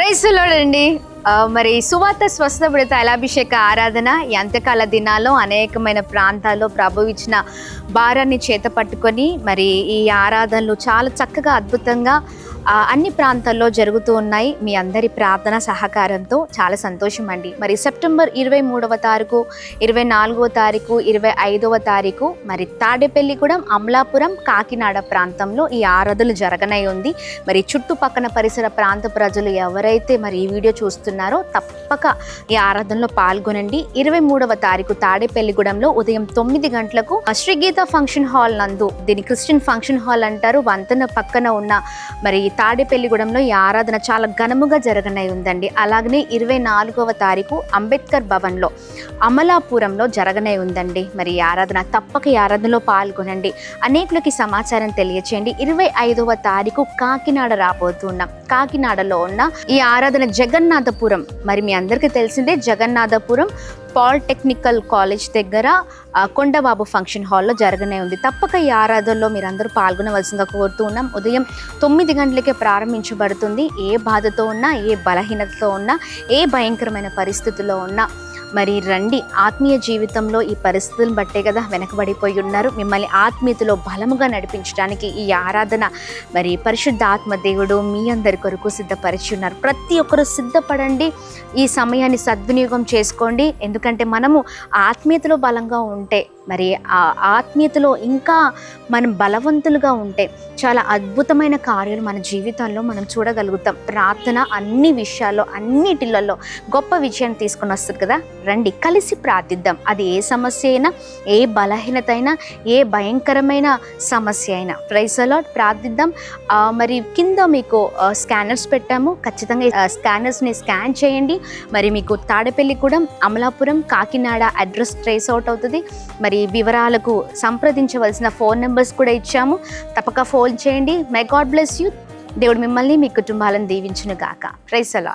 ప్రైస్లోడండి మరి సువార్త స్వస్థ విడత అలాభిషేక ఆరాధన ఈ అంత్యకాల దినాల్లో అనేకమైన ప్రాంతాల్లో ప్రభు ఇచ్చిన భారాన్ని చేత పట్టుకొని మరి ఈ ఆరాధనలు చాలా చక్కగా అద్భుతంగా అన్ని ప్రాంతాల్లో జరుగుతూ ఉన్నాయి. మీ అందరి ప్రార్థన సహకారంతో చాలా సంతోషం అండి. మరి సెప్టెంబర్ ఇరవై మూడవ తారీఖు ఇరవై నాలుగవ తారీఖు ఇరవై ఐదవ తారీఖు మరి తాడేపల్లిగూడెం అమలాపురం కాకినాడ ప్రాంతంలో ఈ ఆరాధనలు జరగనై ఉంది. మరి చుట్టుపక్కన పరిసర ప్రాంత ప్రజలు ఎవరైతే మరి ఈ వీడియో చూస్తున్నారో తప్పక ఈ ఆరాధనలో పాల్గొనండి. ఇరవై మూడవ తారీఖు తాడేపల్లిగూడెంలో ఉదయం తొమ్మిది గంటలకు శ్రీగీత ఫంక్షన్ హాల్ నందు దీని క్రిస్టియన్ ఫంక్షన్ హాల్ అంటారు. వంతెన పక్కన ఉన్న మరి తాడేపల్లిగూడెంలో ఈ ఆరాధన చాలా ఘనముగా జరగనై ఉందండి. అలాగనే ఇరవై నాలుగవ తారీఖు అంబేద్కర్ భవన్లో అమలాపురంలో జరగనై ఉందండి. మరి ఈ ఆరాధన తప్పక ఈ ఆరాధనలో పాల్గొనండి. అనేకులకి సమాచారం తెలియచేయండి. ఇరవై ఐదవ తారీఖు కాకినాడ రాబోతున్నాం కాకినాడలో ఉన్న ఈ ఆరాధన జగన్నాథపురం. మరి మీ అందరికీ తెలిసిందే జగన్నాథపురం పాలిటెక్నికల్ కాలేజ్ దగ్గర కొండబాబు ఫంక్షన్ హాల్లో జరగనే ఉంది. తప్పక ఈ ఆరాధనలో మీరందరూ పాల్గొనవలసిందిగా కోరుతూ ఉన్నాం. ఉదయం తొమ్మిది గంటలకే ప్రారంభించబడుతుంది. ఏ బాధతో ఉన్నా ఏ బలహీనతతో ఉన్నా ఏ భయంకరమైన పరిస్థితుల్లో ఉన్నా మరి రండి. ఆత్మీయ జీవితంలో ఈ పరిస్థితులను బట్టే కదా వెనకబడిపోయి ఉన్నారు మిమ్మల్ని ఆత్మీయతలో బలముగా నడిపించడానికి ఈ ఆరాధన మరి పరిశుద్ధ ఆత్మ దేవుడు మీ అందరి కొరకు సిద్ధపరిచి ఉన్నారు. ప్రతి ఒక్కరు సిద్ధపడండి. ఈ సమయాన్ని సద్వినియోగం చేసుకోండి. ఎందుకంటే మనము ఆత్మీయతలో బలంగా ఉంటే మరి ఆ ఆత్మీయతలో ఇంకా మనం బలవంతులుగా ఉంటే చాలా అద్భుతమైన కార్యాలు మన జీవితాల్లో మనం చూడగలుగుతాం. ప్రార్థన అన్ని విషయాల్లో అన్నిటిలలో గొప్ప విజయాన్ని తీసుకొని వస్తుంది కదా? రండి కలిసి ప్రార్థిద్దాం. అది ఏ సమస్య అయినా ఏ బలహీనత అయినా ఏ భయంకరమైన సమస్య అయినా. ప్రైస్ అలాట్ ప్రార్థిద్దాం. మరి కింద మీకు స్కానర్స్ పెట్టాము. ఖచ్చితంగా స్కానర్స్ని స్కాన్ చేయండి. మరి మీకు తాడపల్లి కూడా Amalapuram Kakinada address trace out అవుతుంది. మరి మరి వివరాలకు సంప్రదించవలసిన ఫోన్ నెంబర్స్ కూడా ఇచ్చాము. తప్పక ఫోన్ చేయండి. మై గాడ్ బ్లెస్ యూ దేవుడు మిమ్మల్ని మీ కుటుంబాలను దీవించునుగాక. ప్రైస్ అలా